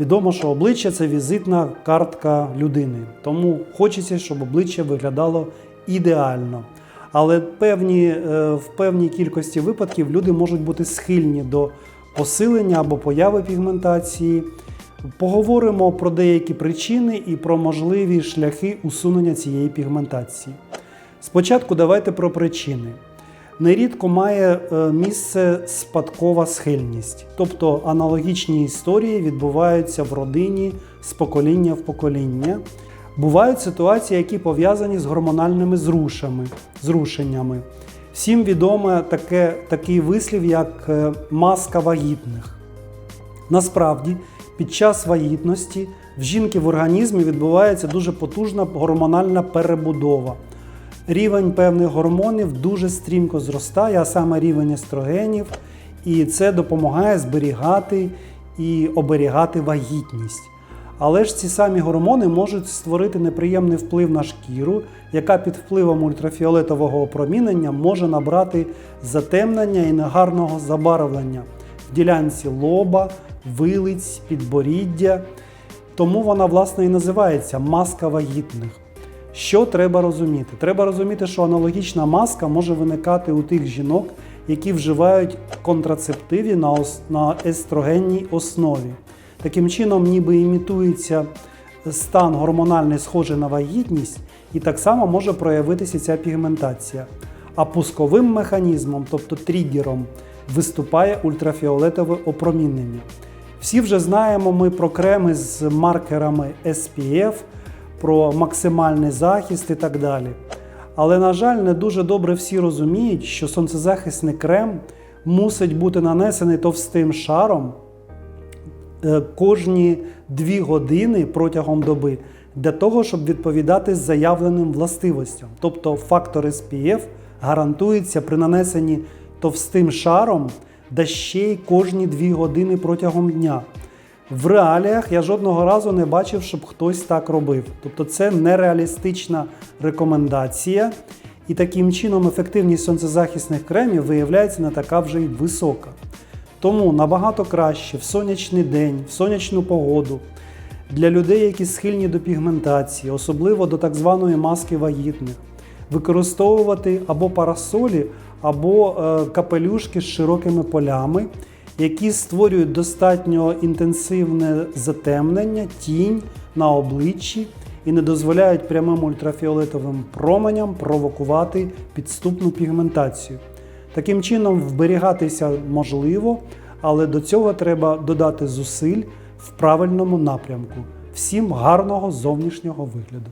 Відомо, що обличчя це візитна картка людини, тому хочеться, щоб обличчя виглядало ідеально. Але певні, е, в певній кількості випадків люди можуть бути схильні до посилення або появи пігментації. Поговоримо про деякі причини і про можливі шляхи усунення цієї пігментації. Спочатку давайте про причини. Нерідко має е, місце спадкова схильність, тобто аналогічні історії відбуваються в родині з покоління в покоління. Бувають ситуації, які пов'язані з гормональними зрушами, зрушеннями. Всім відомо таке, такий вислів, як е, маска вагітних. Насправді, під час вагітності в жінки в організмі відбувається дуже потужна гормональна перебудова. Рівень певних гормонів дуже стрімко зростає, а саме рівень естрогенів, і це допомагає зберігати і оберігати вагітність. Але ж ці самі гормони можуть створити неприємний вплив на шкіру, яка під впливом ультрафіолетового опромінення може набрати затемнення і негарного забарвлення в ділянці лоба, вилиць, підборіддя. Тому вона, власне, і називається маска вагітних. Що треба розуміти? Треба розуміти, що аналогічна маска може виникати у тих жінок, які вживають контрацептиві на, на естрогенній основі. Таким чином, ніби імітується стан гормональний схожий на вагітність, і так само може проявитися ця пігментація. А пусковим механізмом, тобто тригером, виступає ультрафіолетове опромінення. Всі вже знаємо ми про креми з маркерами SPF, про максимальний захист і так далі. Але, на жаль, не дуже добре всі розуміють, що сонцезахисний крем мусить бути нанесений товстим шаром е, кожні 2 години протягом доби для того, щоб відповідати заявленим властивостям. Тобто фактор SPF гарантується при нанесенні товстим шаром да ще й кожні 2 години протягом дня. В реаліях я жодного разу не бачив, щоб хтось так робив. Тобто це нереалістична рекомендація, і таким чином ефективність сонцезахисних кремів виявляється не така вже й висока. Тому набагато краще в сонячний день, в сонячну погоду для людей, які схильні до пігментації, особливо до так званої маски вагітних, використовувати або парасолі, або е, капелюшки з широкими полями, які створюють достатньо інтенсивне затемнення, тінь на обличчі і не дозволяють прямим ультрафіолетовим променям провокувати підступну пігментацію. Таким чином, вберігатися можливо, але до цього треба додати зусиль в правильному напрямку. Всім гарного зовнішнього вигляду!